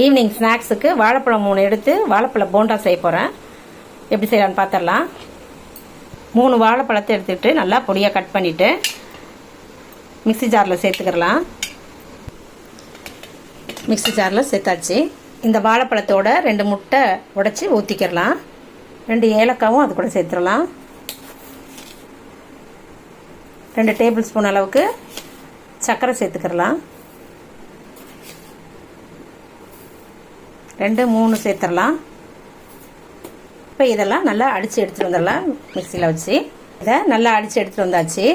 Evening ஸ்நாக்ஸுக்கு வாழைப்பழம் மூணு எடுத்து வாழைப்பழ போண்டா செய்ய போகிறேன் எப்படி செய்யலான்னு பார்த்துடலாம் மூணு வாழைப்பழத்தை எடுத்துக்கிட்டு நல்லா பொடியாக கட் பண்ணிவிட்டு மிக்ஸி ஜாரில் சேர்த்துக்கிறலாம். மிக்ஸி ஜாரில் சேர்த்தாச்சு. இந்த வாழைப்பழத்தோட ரெண்டு முட்டை உடைச்சி ஊற்றிக்கிறலாம் ரெண்டு ஏலக்காவும் அது கூட சேர்த்துடலாம். ரெண்டு டேபிள் ஸ்பூன் அளவுக்கு சர்க்கரை சேர்த்துக்கிறலாம். ரெண்டு மூணு சேர்த்துடலாம். இப்போ இதெல்லாம் நல்லா அடித்து எடுத்துகிட்டு வந்துடலாம் மிக்சியில் வச்சு. இதை நல்லா அடித்து எடுத்துகிட்டு வந்தாச்சு.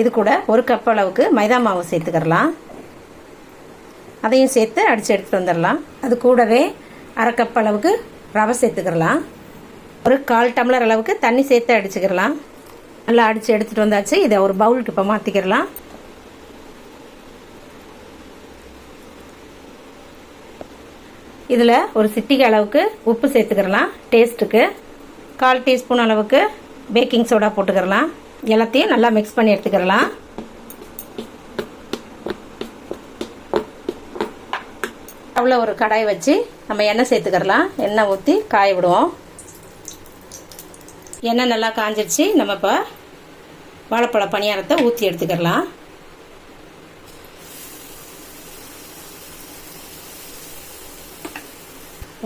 இது கூட ஒரு கப் அளவுக்கு மைதா மாவு சேர்த்துக்கிறலாம் அதையும் சேர்த்து அடித்து எடுத்துகிட்டு வந்துடலாம். அது கூடவே அரை கப் அளவுக்கு ரவை சேர்த்துக்கிறலாம் ஒரு கால் டம்ளர் அளவுக்கு தண்ணி சேர்த்து அடிச்சுக்கிறலாம் நல்லா அடித்து எடுத்துகிட்டு வந்தாச்சு. இதை ஒரு பவுலுக்கு இப்போ மாற்றிக்கிறலாம் இதில் ஒரு சிட்டிகை அளவுக்கு உப்பு சேர்த்துக்கிறலாம் டேஸ்ட்டுக்கு கால் டீஸ்பூன் அளவுக்கு பேக்கிங் சோடா போட்டுக்கிறலாம். எல்லாத்தையும் நல்லா மிக்ஸ் பண்ணி எடுத்துக்கிறலாம். அவ்வளோ ஒரு கடாய் வச்சு நம்ம எண்ணெய் சேர்த்துக்கிறலாம். எண்ணெய் ஊற்றி காய விடுவோம். எண்ணெய் நல்லா காஞ்சிடுச்சு நம்ம இப்போ வாழைப்பழ பணியாரத்தை ஊற்றி எடுத்துக்கிறலாம்.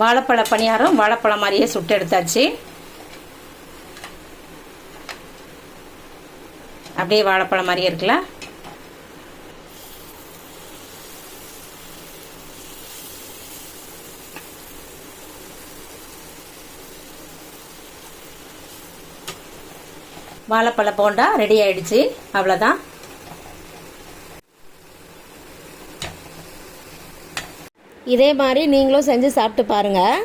வாழைப்பழ பணியாரம் வாழைப்பழம் மாதிரியே சுட்டு எடுத்தாச்சு. அப்படியே வாழைப்பழம் மாதிரியே இருக்குல்ல? வாழைப்பழ போண்டா ரெடி ஆயிடுச்சு. அவ்வளோதான் இதே மாதிரி நீங்களும் செஞ்சு சாப்பிட்டு பாருங்கள்